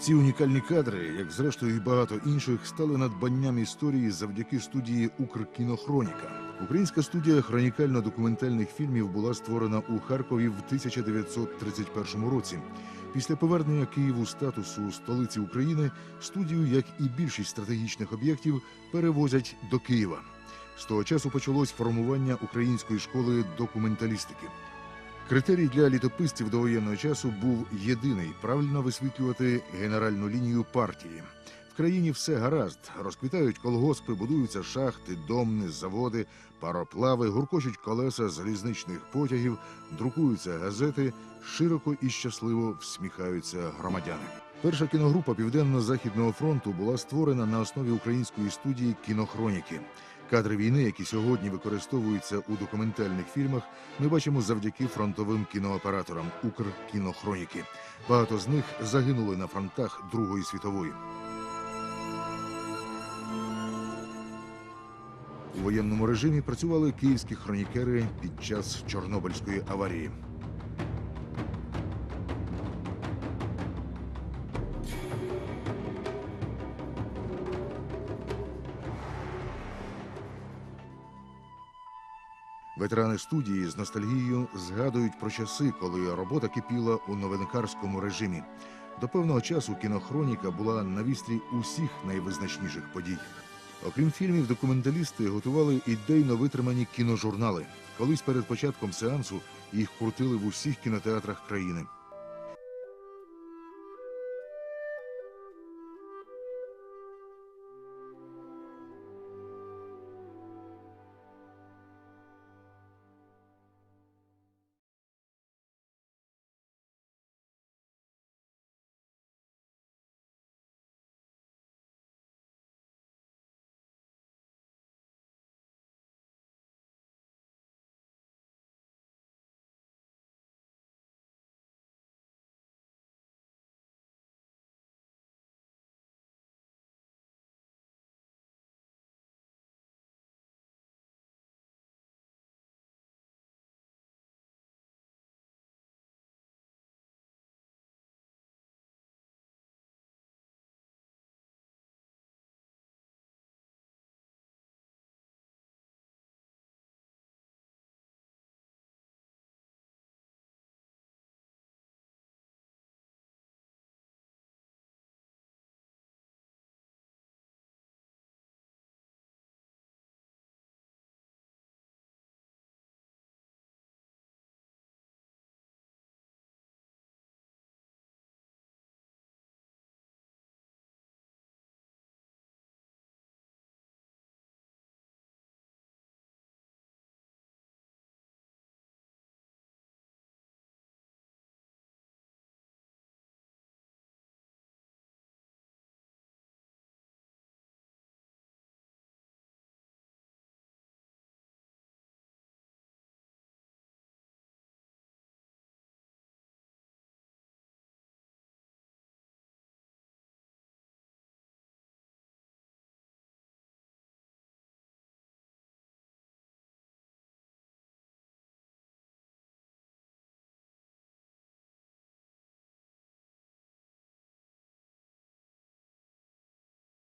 Ці унікальні кадри, як зрештою і багато інших, стали надбанням історії завдяки студії Укркінохроніка. Українська студія хронікально-документальних фільмів була створена у Харкові в 1931 році. Після повернення Києву статусу столиці України студію, як і більшість стратегічних об'єктів, перевозять до Києва. З того часу почалось формування української школи документалістики. Критерій для літописців довоєнного часу був єдиний правильно висвітлювати генеральну лінію партії. В країні все гаразд, розквітають колгоспи, будуються шахти, домни, заводи, пароплави, гуркочуть колеса залізничних потягів, друкуються газети, широко і щасливо всміхаються громадяни. Перша кіногрупа Південно-Західного фронту була створена на основі української студії кінохроніки. Кадри війни, які сьогодні використовуються у документальних фільмах, ми бачимо завдяки фронтовим кінооператорам Укркінохроніки. Багато з них загинули на фронтах Другої світової. У воєнному режимі працювали київські хронікери під час Чорнобильської аварії. Ветерани студії з ностальгією згадують про часи, коли робота кипіла у новинкарському режимі. До певного часу кінохроніка була на вістрі усіх найвизначніших подій. Окрім фільмів, документалісти готували ідейно витримані кіножурнали. Колись перед початком сеансу їх крутили в усіх кінотеатрах країни.